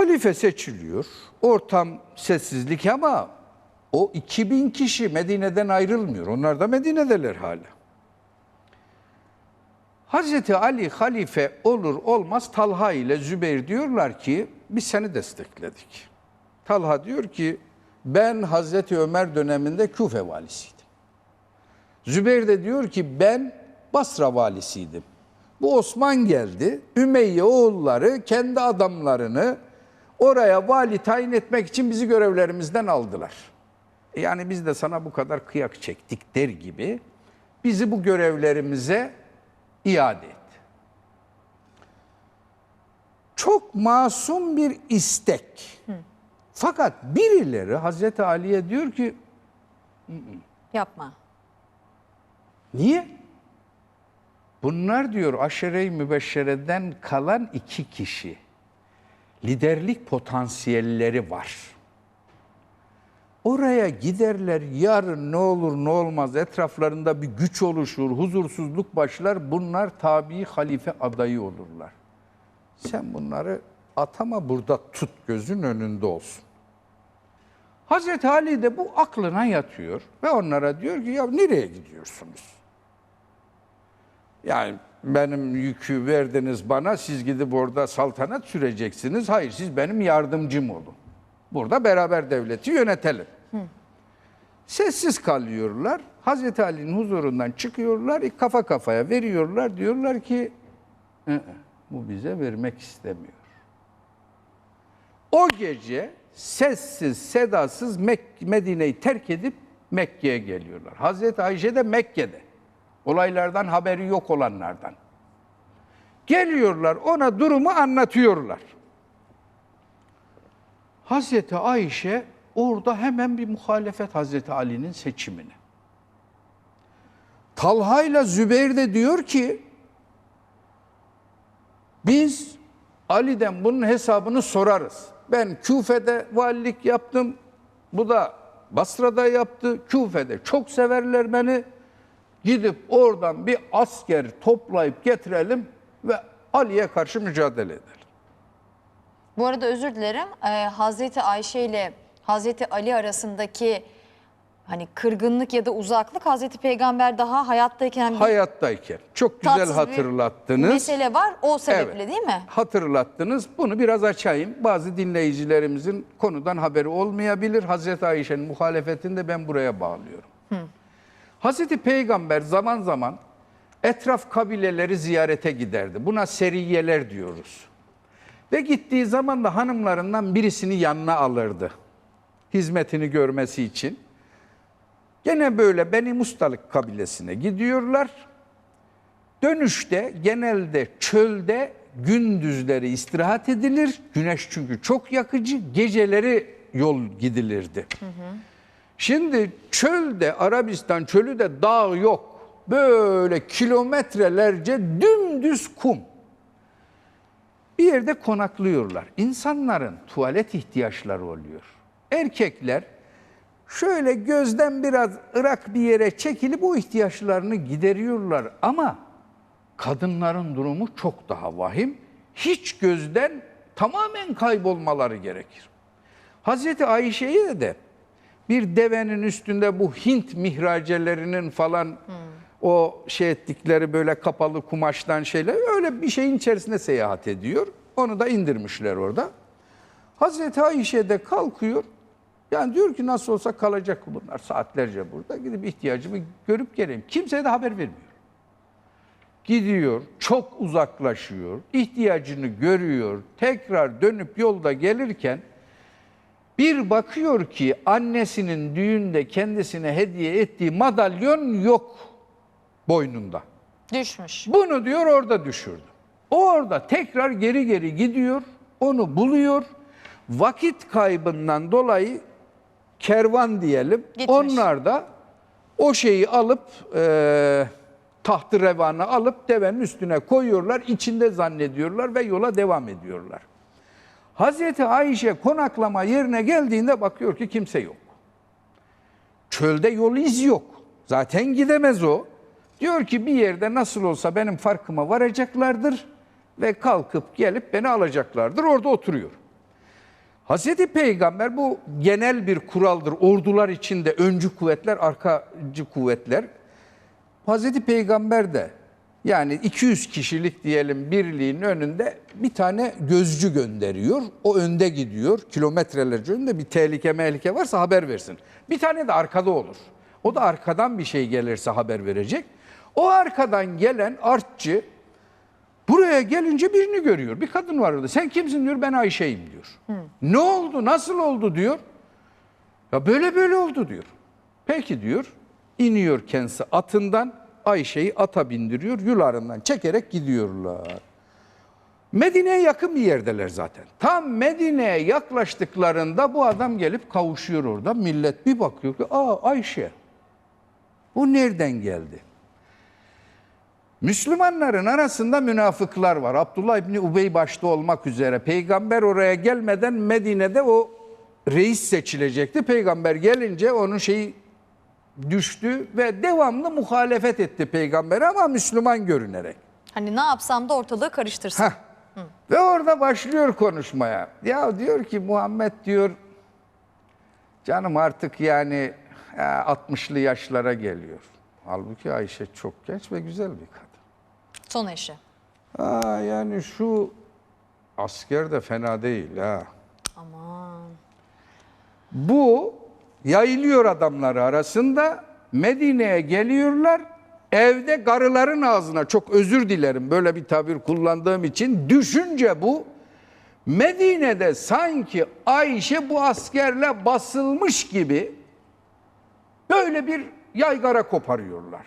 Halife seçiliyor. Ortam sessizlik ama o 2000 kişi Medine'den ayrılmıyor. Onlar da Medine'deler hala. Hazreti Ali halife olur olmaz Talha ile Zübeyir diyorlar ki biz seni destekledik. Talha diyor ki ben Hazreti Ömer döneminde Küfe valisiydim. Zübeyir de diyor ki ben Basra valisiydim. Bu Osman geldi. Ümeyye oğulları kendi adamlarını oraya vali tayin etmek için bizi görevlerimizden aldılar. E Yani biz de sana bu kadar kıyak çektik der gibi bizi bu görevlerimize iade et. Çok masum bir istek. Fakat birileri Hazreti Ali'ye diyor ki Yapma. Niye? Bunlar diyor aşere-i mübeşşereden kalan iki kişi. Liderlik potansiyelleri var. Oraya giderler yarın ne olur ne olmaz etraflarında bir güç oluşur, huzursuzluk başlar. Bunlar tabi halife adayı olurlar. Sen bunları atama burada tut gözün önünde olsun. Hazreti Ali de bu aklına yatıyor ve onlara diyor ki ya nereye gidiyorsunuz? Yani benim yükü verdiniz bana siz gidip orada saltanat süreceksiniz. Hayır siz benim yardımcım olun. Burada beraber devleti yönetelim. Sessiz kalıyorlar. Hazreti Ali'nin huzurundan çıkıyorlar. Kafa kafaya veriyorlar. Diyorlar ki "Hı-hı, bu bize vermek istemiyor. O gece sessiz sedasız Medine'yi terk edip Mekke'ye geliyorlar. Hazreti Ayşe de Mekke'de. Olaylardan haberi yok olanlardan. Geliyorlar ona durumu anlatıyorlar. Hazreti Ayşe orada hemen bir muhalefet Hazreti Ali'nin seçimine. Talha ile Zübeyir de diyor ki biz Ali'den bunun hesabını sorarız. Ben Küfe'de valilik yaptım. Bu da Basra'da yaptı. Küfe'de çok severler beni. Gidip oradan bir asker toplayıp getirelim ve Ali'ye karşı mücadele edelim. Bu arada özür dilerim. Ee, Hazreti Ayşe ile Hazreti Ali arasındaki hani kırgınlık ya da uzaklık Hazreti Peygamber daha hayattayken bir Hayattayken çok güzel tatsız bir hatırlattınız. mesele var. O sebeple Evet. değil mi? Hatırlattınız. Bunu biraz açayım. Bazı dinleyicilerimizin konudan haberi olmayabilir. Hazreti Ayşe'nin muhalefetini de ben buraya bağlıyorum. Hazreti Peygamber zaman zaman etraf kabileleri ziyarete giderdi. Buna seriyeler diyoruz. Ve gittiği zaman da hanımlarından birisini yanına alırdı. Hizmetini görmesi için. Gene böyle Beni Mustalık kabilesine gidiyorlar. Dönüşte genelde çölde gündüzleri istirahat edilir. Güneş çünkü çok yakıcı. Geceleri yol gidilirdi. Şimdi çölde Arabistan çölü de dağ yok. Böyle kilometrelerce dümdüz kum. Bir yerde konaklıyorlar. İnsanların tuvalet ihtiyaçları oluyor. Erkekler şöyle gözden biraz ırak bir yere çekilip o ihtiyaçlarını gideriyorlar ama kadınların durumu çok daha vahim. Hiç gözden tamamen kaybolmaları gerekir. Hazreti Ayşe'ye de bir devenin üstünde bu Hint mihracelerinin falan o şey ettikleri böyle kapalı kumaştan şeyler öyle bir şeyin içerisinde seyahat ediyor. Onu da indirmişler orada. Hazreti Ayşe de kalkıyor. Yani diyor ki nasıl olsa kalacak bunlar saatlerce burada. Gidip ihtiyacımı görüp geleyim. Kimseye de haber vermiyor. Gidiyor, çok uzaklaşıyor, ihtiyacını görüyor, tekrar dönüp yolda gelirken bir bakıyor ki annesinin düğünde kendisine hediye ettiği madalyon yok boynunda. Düşmüş. Bunu diyor orada düşürdü. O orada tekrar geri geri gidiyor, onu buluyor. Vakit kaybından dolayı kervan diyelim. Gitmiş. Onlar da o şeyi alıp e, tahtı revanı alıp devenin üstüne koyuyorlar. içinde zannediyorlar ve yola devam ediyorlar. Hazreti Ayşe konaklama yerine geldiğinde bakıyor ki kimse yok. Çölde yol iz yok. Zaten gidemez o. Diyor ki bir yerde nasıl olsa benim farkıma varacaklardır ve kalkıp gelip beni alacaklardır. Orada oturuyor. Hazreti Peygamber bu genel bir kuraldır. Ordular içinde öncü kuvvetler, arkacı kuvvetler. Hazreti Peygamber de yani 200 kişilik diyelim birliğin önünde bir tane gözcü gönderiyor. O önde gidiyor. Kilometrelerce önde bir tehlike mehlike varsa haber versin. Bir tane de arkada olur. O da arkadan bir şey gelirse haber verecek. O arkadan gelen artçı Buraya gelince birini görüyor. Bir kadın var orada. Sen kimsin diyor. Ben Ayşe'yim diyor. Ne oldu? Nasıl oldu diyor. Ya böyle böyle oldu diyor. Peki diyor. İniyor kendisi atından. Ayşe'yi ata bindiriyor. Yularından çekerek gidiyorlar. Medine'ye yakın bir yerdeler zaten. Tam Medine'ye yaklaştıklarında bu adam gelip kavuşuyor orada. Millet bir bakıyor ki aa Ayşe. Bu nereden geldi? Müslümanların arasında münafıklar var. Abdullah İbni Ubey başta olmak üzere. Peygamber oraya gelmeden Medine'de o reis seçilecekti. Peygamber gelince onun şeyi düştü ve devamlı muhalefet etti peygambere ama Müslüman görünerek. Hani ne yapsam da ortalığı karıştırsın. Heh. Ve orada başlıyor konuşmaya. Ya diyor ki Muhammed diyor canım artık yani e, 60'lı yaşlara geliyor. Halbuki Ayşe çok genç ve güzel bir kadın. Son eşi. Ha yani şu asker de fena değil ha. Aman. Bu yayılıyor adamları arasında Medine'ye geliyorlar. Evde karıların ağzına çok özür dilerim böyle bir tabir kullandığım için düşünce bu Medine'de sanki Ayşe bu askerle basılmış gibi böyle bir yaygara koparıyorlar.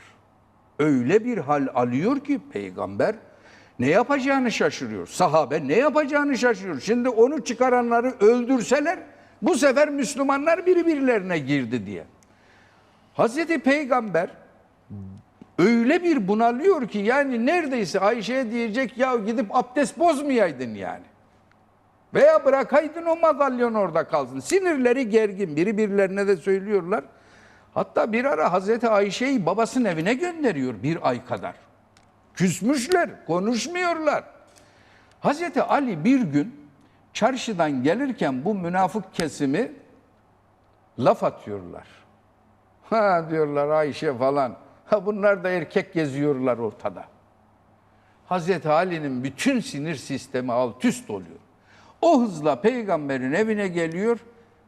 Öyle bir hal alıyor ki peygamber ne yapacağını şaşırıyor. Sahabe ne yapacağını şaşırıyor. Şimdi onu çıkaranları öldürseler bu sefer Müslümanlar birbirlerine girdi diye. Hazreti Peygamber öyle bir bunalıyor ki yani neredeyse Ayşe'ye diyecek ya gidip abdest bozmayaydın yani. Veya bırakaydın o madalyon orada kalsın. Sinirleri gergin. Biri birilerine de söylüyorlar. Hatta bir ara Hazreti Ayşe'yi babasının evine gönderiyor bir ay kadar. Küsmüşler, konuşmuyorlar. Hazreti Ali bir gün çarşıdan gelirken bu münafık kesimi laf atıyorlar. Ha diyorlar Ayşe falan. Ha bunlar da erkek geziyorlar ortada. Hazreti Ali'nin bütün sinir sistemi alt üst oluyor. O hızla peygamberin evine geliyor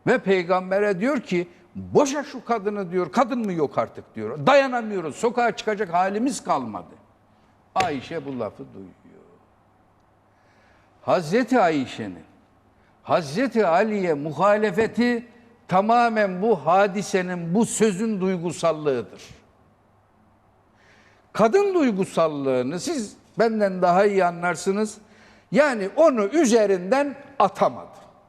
ve peygambere diyor ki boşa şu kadını diyor. Kadın mı yok artık diyor. Dayanamıyoruz. Sokağa çıkacak halimiz kalmadı. Ayşe bu lafı duyuyor. Hazreti Ayşe'nin Hazreti Ali'ye muhalefeti tamamen bu hadisenin, bu sözün duygusallığıdır. Kadın duygusallığını siz benden daha iyi anlarsınız. Yani onu üzerinden atamadı.